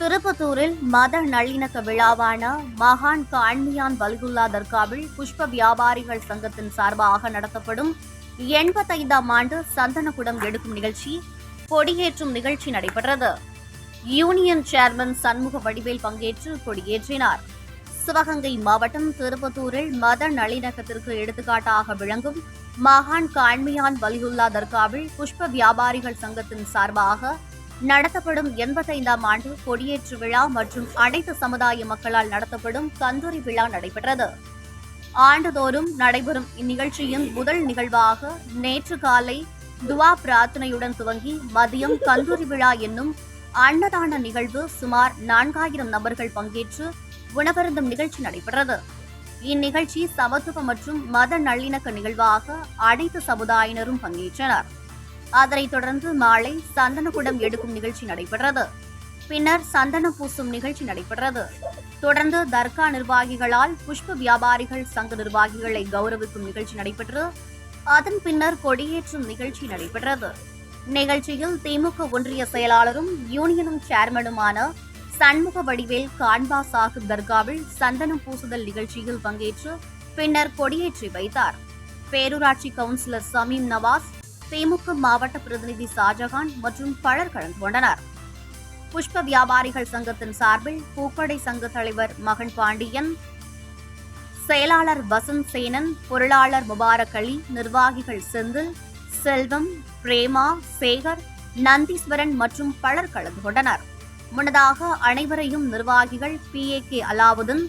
திருப்பத்தூரில் மத நல்லிணக்க விழாவான மகான் காண்மியான் வல்குல்லா தர்காவில் புஷ்ப வியாபாரிகள் சங்கத்தின் சார்பாக நடத்தப்படும் எண்பத்தைந்தாம் ஆண்டு சந்தனக்குடம் எடுக்கும் நிகழ்ச்சி கொடியேற்றும் நிகழ்ச்சி நடைபெற்றது. யூனியன் சேர்மன் சண்முக வடிவேல் பங்கேற்று கொடியேற்றினார். சிவகங்கை மாவட்டம் திருப்பத்தூரில் மத நல்லிணக்கத்திற்கு எடுத்துக்காட்டாக விளங்கும் மகான் காண்மியான் வலியுல்லா தர்காவில் புஷ்ப வியாபாரிகள் சங்கத்தின் சார்பாக நடத்தப்படும் எண்பத்தைந்தாம் ஆண்டு கொடியேற்று விழா மற்றும் அனைத்து சமுதாய மக்களால் நடத்தப்படும் கந்தூரி விழா நடைபெற்றது. ஆண்டுதோறும் நடைபெறும் இந்நிகழ்ச்சியின் முதல் நிகழ்வாக நேற்று காலை துவா பிரார்த்தனையுடன் துவங்கி மதியம் கந்தூரி விழா என்னும் அன்னதான நிகழ்வு சுமார் நான்காயிரம் நபர்கள் பங்கேற்று உணவருந்தும் நிகழ்ச்சி நடைபெற்றது. இந்நிகழ்ச்சி சமத்துவ மற்றும் மத நல்லிணக்க நிகழ்வாக அனைத்து சமுதாயினரும் பங்கேற்றனர். அதனைத் தொடர்ந்து மாலை சந்தனக்குடம் எடுக்கும் நிகழ்ச்சி நடைபெற்றது. பின்னர் சந்தனம் பூசும் நிகழ்ச்சி நடைபெற்றது. தொடர்ந்து தர்கா நிர்வாகிகளால் புஷ்ப வியாபாரிகள் சங்க நிர்வாகிகளை கௌரவிக்கும் நிகழ்ச்சி நடைபெற்று அதன் பின்னர் கொடியேற்றும் நிகழ்ச்சி நடைபெற்றது. நிகழ்ச்சியில் திமுக ஒன்றிய செயலாளரும் யூனியனும் சேர்மனுமான சண்முக வடிவேல் கான்பா சாஹிப் தர்காவில் சந்தனம் பூசுதல் நிகழ்ச்சியில் பங்கேற்று பின்னர் கொடியேற்றி வைத்தார். பேரூராட்சி கவுன்சிலர் சமீம் நவாஸ் திமுக மாவட்ட பிரதிநிதி ஷாஜகான் மற்றும் பலர் கலந்து கொண்டனர். புஷ்ப வியாபாரிகள் சங்கத்தின் சார்பில் பூக்கடை சங்க தலைவர் மகன் பாண்டியன் செயலாளர் வசந்த் சேனன் பொருளாளர் முபாரக் அலி நிர்வாகிகள் செந்தில் செல்வம் பிரேமா சேகர் நந்தீஸ்வரன் மற்றும் பலர் கலந்து கொண்டனர். முன்னதாக அனைவரையும் நிர்வாகிகள் P. A. K. Alavudeen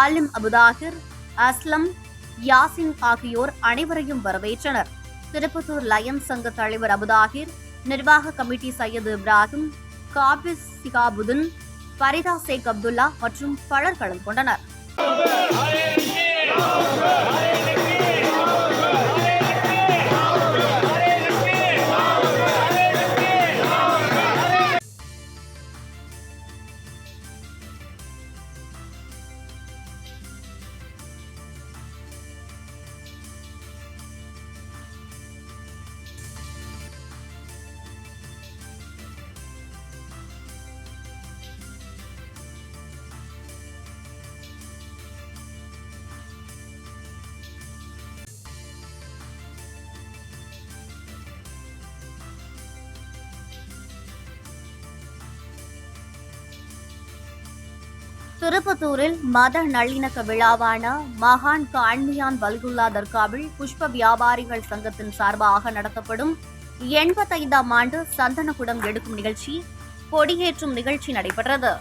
Alim Abuthahir Aslam Yasin ஆகியோர் அனைவரையும் வரவேற்றனர். திருப்பத்தூர் லயம் சங்க தலைவர் அபுதாகிர் நிர்வாக கமிட்டி சையது இப்ராஹிம் காபிஸ் சிகாபுதீன் ஃபரிதா சேக் அப்துல்லா மற்றும் பலர் கலந்து கொண்டனர். திருப்பத்தூரில் மத நல்லிணக்க விழாவான மகான் கான்மியான் வல்குல்லா தர்காவில் புஷ்ப வியாபாரிகள் சங்கத்தின் சார்பாக நடத்தப்படும் எண்பத்தைந்தாம் ஆண்டு சந்தனக்குடம் எடுக்கும் நிகழ்ச்சி கொடியேற்றும் நிகழ்ச்சி நடைபெற்றது.